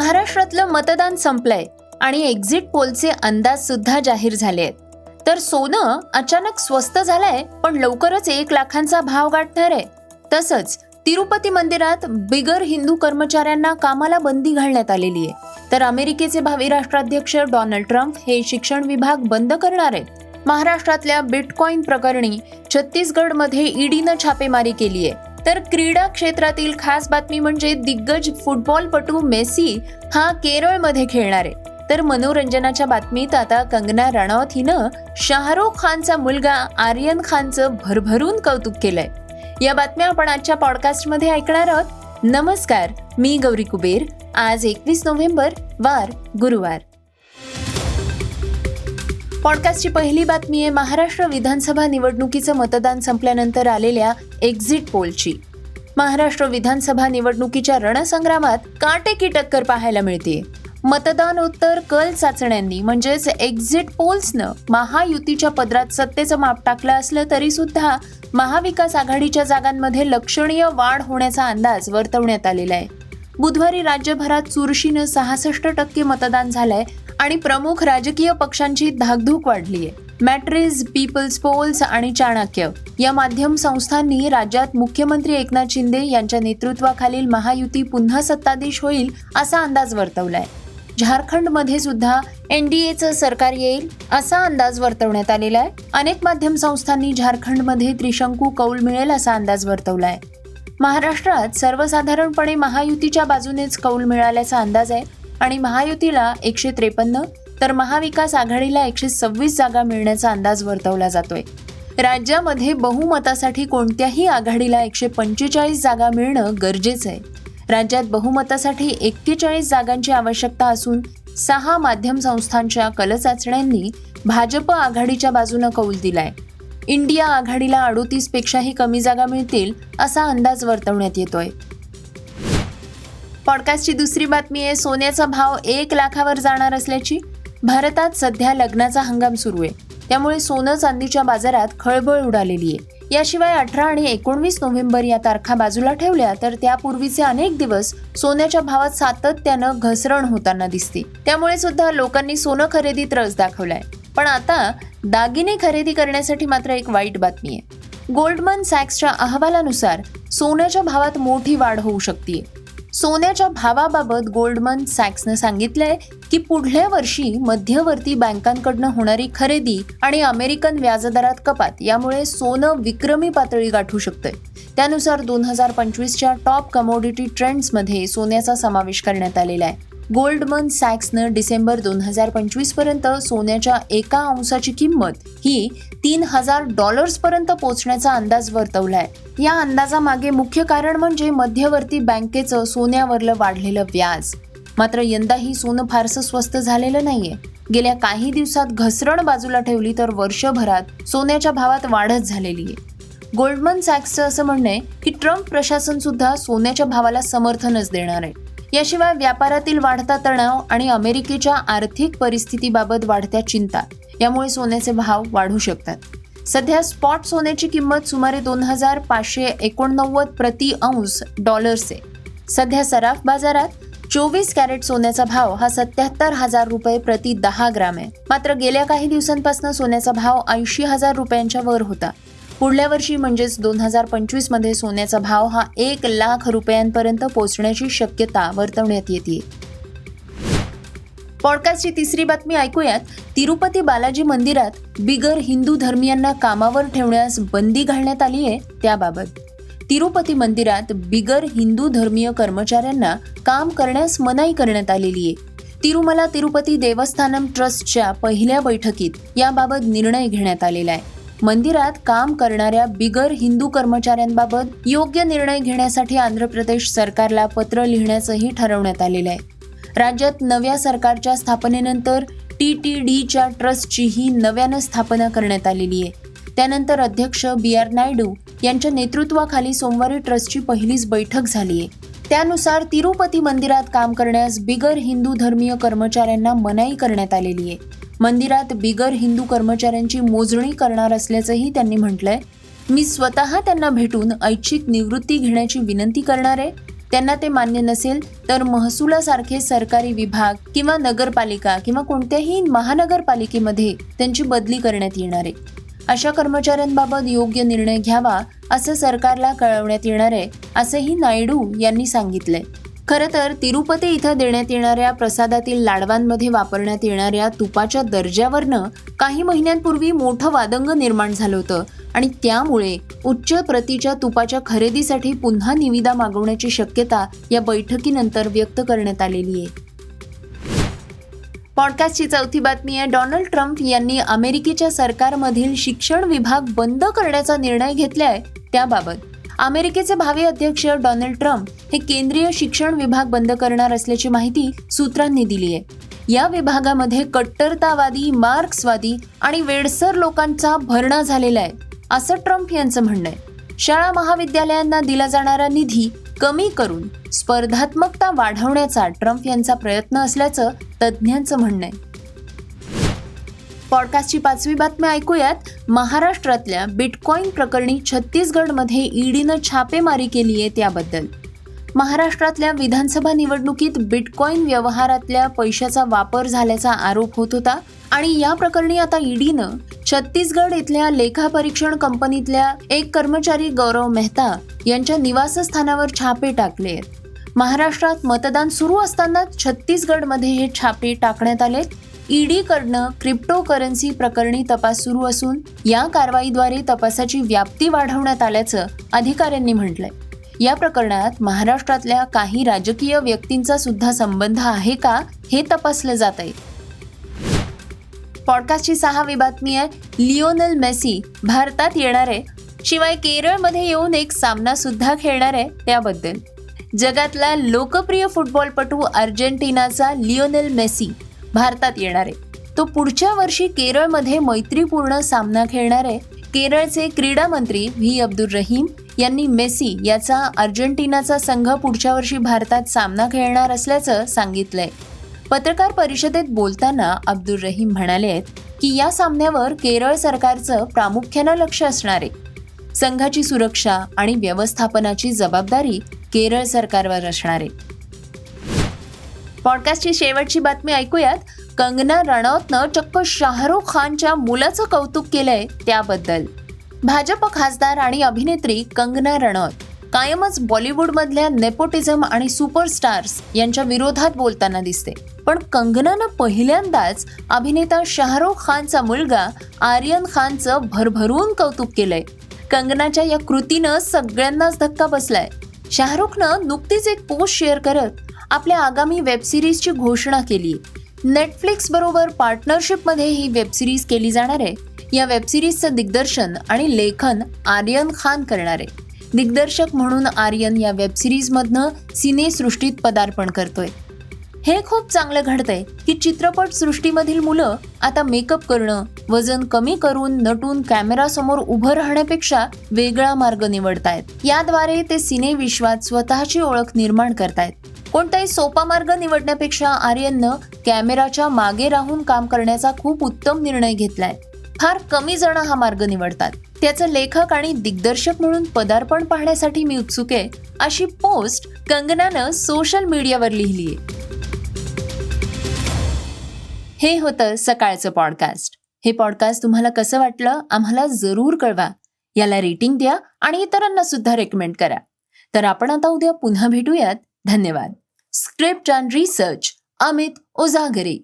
महाराष्ट्रातलं मतदान संपलंय आणि एक्झिट पोलचे अंदाज सुद्धा जाहीर झाले आहेत. तर सोनं अचानक स्वस्त झालंय पण लवकरच एक लाखांचा भाव गाठणार आहे. तसंच तिरुपती मंदिरात बिगर हिंदू कर्मचाऱ्यांना कामाला बंदी घालण्यात आलेली आहे. तर अमेरिकेचे भावी राष्ट्राध्यक्ष डोनाल्ड ट्रम्प हे शिक्षण विभाग बंद करणार आहेत. महाराष्ट्रातल्या बिटकॉईन प्रकरणी छत्तीसगडमध्ये ईडीनं छापेमारी केली आहे. तर क्रीडा क्षेत्रातील खास बातमी म्हणजे दिग्गज फुटबॉलपटू मेसी हा केरळमध्ये खेळणार आहे. तर मनोरंजनाच्या बातमीत आता कंगना राणावत हिनं शाहरुख खानचा मुलगा आर्यन खानचं भरभरून कौतुक केलंय. या बातम्या आपण आजच्या पॉडकास्टमध्ये ऐकणार आहोत. नमस्कार मी गौरी कुबेर. आज एकवीस नोव्हेंबर वार गुरुवार. पॉडकास्टची पहिली बातमी आहे महाराष्ट्र विधानसभा निवडणुकीचं मतदान संपल्यानंतर आलेल्या एक्झिट पोलची महाराष्ट्र विधानसभा निवडणुकीच्या रणसंग्रामात काटेकी टक्कर पाहायला मिळते मतदानोत्तर कल चाचण्यांनी म्हणजेच एक्झिट पोल्सनं महायुतीच्या पदरात सत्तेचं माप टाकलं असलं तरी सुद्धा महाविकास आघाडीच्या जागांमध्ये लक्षणीय वाढ होण्याचा अंदाज वर्तवण्यात आलेला आहे. बुधवारी राज्यभरात चुरशीनं सहासष्ट टक्के मतदान झालंय आणि प्रमुख राजकीय पक्षांची धाकधूक वाढली आहे मॅट्रिज पीपल्स पोल्स आणि चाणक्य या माध्यम संस्थांनी राज्यात मुख्यमंत्री एकनाथ शिंदे यांच्या नेतृत्वाखालील महायुती पुन्हा सत्ताधीश होईल असा अंदाज वर्तवलाय. झारखंडमध्ये सुद्धा एनडीएचं सरकार येईल असा अंदाज वर्तवण्यात आलेला आहे अनेक माध्यम संस्थांनी झारखंडमध्ये त्रिशंकू कौल मिळेल असा अंदाज वर्तवलाय. महाराष्ट्रात सर्वसाधारणपणे महायुतीच्या बाजूनेच कौल मिळाल्याचा अंदाज आहे. आणि महायुतीला एकशे त्रेपन्न तर महाविकास आघाडीला एकशे सव्वीस जागा मिळण्याचा अंदाज वर्तवला जातोय. राज्यामध्ये बहुमतासाठी कोणत्याही आघाडीला एकशे पंचेचाळीस जागा मिळणं गरजेचं आहे. राज्यात बहुमतासाठी एक्केचाळीस जागांची आवश्यकता असून सहा माध्यम संस्थांच्या कलचाचण्यांनी भाजप आघाडीच्या बाजूनं कौल दिलाय. इंडिया आघाडीला अडोतीस पेक्षाही कमी जागा मिळतील असा अंदाज वर्तवण्यात येतोय. पॉडकास्टची दुसरी बातमी आहे सोन्याचा भाव एक लाखावर जाणार असल्याची. भारतात सध्या लग्नाचा हंगाम सुरू आहे. त्यामुळे सोनं चांदीच्या बाजारात खळबळ उडालेली आहे. याशिवाय अठरा आणि एकोणवीस नोव्हेंबर या तारखा बाजूला ठेवल्या तर त्यापूर्वीचे अनेक दिवस सोन्याच्या भावात सातत्यानं घसरण होताना दिसते. त्यामुळे सुद्धा लोकांनी सोनं खरेदीत रस दाखवलाय. पण आता दागिने खरेदी करण्यासाठी मात्र एक वाईट बातमी आहे. गोल्डमन सॅक्सच्या अहवालानुसार सोन्याच्या भावात मोठी वाढ होऊ शकते सोन्याच्या भावाबाबत गोल्डमन सॅक्सनं सांगितलंय की पुढल्या वर्षी मध्यवर्ती बँकांकडनं होणारी खरेदी आणि अमेरिकन व्याजदरात कपात यामुळे सोनं विक्रमी पातळी गाठू शकतंय. त्यानुसार दोन हजार पंचवीसच्या टॉप कमोडिटी ट्रेंड्समध्ये सोन्याचा समावेश करण्यात आलेला आहे. गोल्डमन सॅक्सनं डिसेंबर दोन हजार पंचवीसपर्यंत सोन्याच्या एका अंशाची किंमत ही तीन हजार डॉलर्स पर्यंत पोहोचण्याचा अंदाज वर्तवलाय. या अंदाजामागे मुख्य कारण म्हणजे मध्यवर्ती बँकेचं सोन्यावरलं वाढलेलं व्याज. मात्र यंदाही सोनं फारसं स्वस्त झालेलं नाहीये. गेल्या काही दिवसात घसरण बाजूला ठेवली तर वर्षभरात सोन्याच्या भावात वाढच झालेली आहे. गोल्डमन सॅक्सचं असं म्हणणं आहे की ट्रम्प प्रशासन सुद्धा सोन्याच्या भावाला समर्थनच देणार आहे. याशिवाय व्यापारातील वाढता तणाव आणि अमेरिकेच्या आर्थिक परिस्थितीबाबत वाढत्या चिंता यामुळे सोन्याचे भाव वाढू शकतात. सध्या स्पॉट सोन्याची किंमत सुमारे दोन हजार पाचशे एकोणनव्वद प्रति अंश डॉलर्स आहे सध्या सराफ बाजारात चोवीस कॅरेट सोन्याचा भाव हा सत्याहत्तर हजार रुपये प्रति दहा ग्राम आहे. मात्र गेल्या काही दिवसांपासून सोन्याचा भाव ऐंशी हजार रुपयांच्या वर होता. पुढल्या वर्षी म्हणजेच दोन हजार पंचवीसमध्ये सोन्याचा भाव हा एक लाख रुपयांपर्यंत पोहोचण्याची शक्यता वर्तवण्यात येते. पॉडकास्टची तिसरी बातमी ऐकूयात. तिरुपती बालाजी मंदिरात बिगर हिंदू धर्मियांना कामावर ठेवण्यास बंदी घालण्यात आली आहे त्याबाबत. तिरुपती मंदिरात बिगर हिंदू धर्मीय कर्मचाऱ्यांना काम करण्यास मनाई करण्यात आलेली आहे. तिरुमला तिरुपती देवस्थानम ट्रस्टच्या पहिल्या बैठकीत याबाबत निर्णय घेण्यात आलेला आहे. मंदिरात काम करणाऱ्या बिगर हिंदू कर्मचाऱ्यांबाबत योग्य निर्णय घेण्यासाठी आंध्र प्रदेश सरकारला पत्र लिहिण्याचंही ठरवण्यात आलेलं आहे. राज्यात नव्या सरकारच्या स्थापनेनंतर टी टी डीच्या ट्रस्टचीही नव्यानं स्थापना करण्यात आलेली आहे. त्यानंतर अध्यक्ष बी आर नायडू यांच्या नेतृत्वाखाली सोमवारी ट्रस्टची पहिलीच बैठक झाली आहे. त्यानुसार तिरुपती मंदिरात काम करण्यास बिगर हिंदू धर्मीय कर्मचाऱ्यांना मनाई करण्यात आलेली आहे. मंदिरात बिगर हिंदू कर्मचाऱ्यांची मोजणी करणार असल्याचंही त्यांनी म्हटलंय. मी स्वतः त्यांना भेटून ऐच्छिक निवृत्ती घेण्याची विनंती करणार आहे. त्यांना ते मान्य नसेल तर महसुलासारखे सरकारी विभाग किंवा नगरपालिका किंवा कोणत्याही महानगरपालिकेमध्ये त्यांची बदली करण्यात येणार आहे. अशा कर्मचाऱ्यांबाबत योग्य निर्णय घ्यावा असं सरकारला कळवण्यात येणार आहे असंही नायडू यांनी सांगितलंय. खरं तर तिरुपती इथं देण्यात येणाऱ्या प्रसादातील लाडवांमध्ये वापरण्यात येणाऱ्या तुपाच्या दर्जावरनं काही महिन्यांपूर्वी मोठं वादंग निर्माण झालं होतं. आणि त्यामुळे उच्च प्रतीच्या तुपाच्या खरेदीसाठी पुन्हा निविदा मागवण्याची शक्यता या बैठकीनंतर व्यक्त करण्यात आलेली आहे. पॉडकास्टची चौथी बातमी आहे. डोनाल्ड ट्रम्प यांनी अमेरिकेच्या सरकारमधील शिक्षण विभाग बंद करण्याचा निर्णय घेतलाय. त्याबाबत अमेरिकेचे भावी अध्यक्ष डोनाल्ड ट्रम्प हे केंद्रीय शिक्षण विभाग बंद करणार असल्याची माहिती सूत्रांनी दिली आहे. या विभागामध्ये कट्टरतावादी मार्क्सवादी आणि वेडसर लोकांचा भरणा झालेला आहे असं ट्रम्प यांचं म्हणणं आहे. शाळा महाविद्यालयांना दिला जाणारा निधी कमी करून स्पर्धात्मकता वाढवण्याचा ट्रम्प यांचा प्रयत्न असल्याचं तज्ज्ञांचं म्हणणं आहे. पॉडकास्टची पाचवी बातमी ऐकूयात. महाराष्ट्रातल्या बिटकॉईन प्रकरणी छत्तीसगडमध्ये ईडीनं छापेमारी केली आहे त्याबद्दल. महाराष्ट्रातल्या विधानसभा निवडणुकीत बिटकॉईन व्यवहारातल्या पैशाचा वापर झाल्याचा आरोप होत होता आणि या प्रकरणी आता ईडीनं छत्तीसगड इथल्या लेखापरीक्षण कंपनीतल्या एक कर्मचारी गौरव मेहता यांच्या निवासस्थानावर छापे टाकले आहेत. महाराष्ट्रात मतदान सुरू असताना छत्तीसगडमध्ये हे छापे टाकण्यात आले ईडीकडनं क्रिप्टो करन्सी प्रकरणी तपास सुरू असून या कारवाईद्वारे तपासाची व्याप्ती वाढवण्यात आल्याचं अधिकाऱ्यांनी म्हटलंय. या प्रकरणात महाराष्ट्रातल्या काही राजकीय व्यक्तींचा सुद्धा संबंध आहे का हे तपासलं जात आहे पॉडकास्टची सहावी बातमी आहे लिओनल मेसी भारतात येणार आहे शिवाय केरळमध्ये येऊन एक सामना सुद्धा खेळणार आहे त्याबद्दल. जगातला लोकप्रिय फुटबॉलपटू अर्जेंटिनाचा लिओनेल मेसी भारतात येणार आहे. तो पुढच्या वर्षी केरळमध्ये मैत्रीपूर्ण सामना खेळणार आहे. केरळचे क्रीडा मंत्री व्ही. अब्दुल रहीम यांनी मेसी याचा अर्जेंटिनाचा संघ पुढच्या वर्षी भारतात सामना खेळणार असल्याचं सांगितलंय. पत्रकार परिषदेत बोलताना अब्दुल रहीम म्हणाले आहेत की या सामन्यावर केरळ सरकारचं प्रामुख्यानं लक्ष असणार आहे. संघाची सुरक्षा आणि व्यवस्थापनाची जबाबदारी केरळ सरकारवर असणार आहे. पॉडकास्टची शेवटची बातमी ऐकूयात. कंगना रनौतनं चक्क शाहरुख खानच्या मुलाचं कौतुक केलंय त्याबद्दल. भाजप खासदार आणि अभिनेत्री कंगना रणौत कायमच बॉलिवूडमधल्या नेपोटिझम आणि सुपरस्टार्स यांच्या विरोधात बोलताना दिसते. पण कंगनानं पहिल्यांदाच अभिनेता शाहरुख खानचा मुलगा आर्यन खानचं भरभरून कौतुक केलंय. कंगनाच्या या कृतीनं सगळ्यांनाच धक्का बसलाय. शाहरुखनं नुकतीच एक पोस्ट शेअर करत आपल्या आगामी वेबसिरीजची घोषणा केली. नेटफ्लिक्स बरोबर पार्टनरशिपमध्ये ही वेबसिरीज केली जाणार आहे. या वेबसिरीजचं दिग्दर्शन आणि लेखन आर्यन खान करणार आहे. दिग्दर्शक म्हणून आर्यन या वेबसिरीजमधनं सिनेसृष्टीत पदार्पण करतोय. हे खूप चांगलं घडतंय की चित्रपट सृष्टीमधील मुलं आता मेकअप करणं वजन कमी करून नटून कॅमेरासमोर उभं राहण्यापेक्षा वेगळा मार्ग निवडतायत. याद्वारे ते सिने विश्वात स्वतःची ओळख निर्माण करतायत. कोणताही सोपा मार्ग निवडण्यापेक्षा आर्यननं कॅमेराच्या मागे राहून काम करण्याचा खूप उत्तम निर्णय घेतलाय. फार कमी जण हा मार्ग निवडतात. त्याचं लेखक आणि दिग्दर्शक म्हणून पदार्पण पाहण्यासाठी मी उत्सुक आहे अशी पोस्ट कंगनानं सोशल मीडियावर लिहिलीये हे होतं सकाळचं पॉडकास्ट. हे पॉडकास्ट तुम्हाला कसं वाटलं आम्हाला जरूर कळवा. याला रेटिंग द्या आणि इतरांना सुद्धा रेकमेंड करा. तर आपण आता उद्या पुन्हा भेटूयात. धन्यवाद. Script and research Amit Ozagare.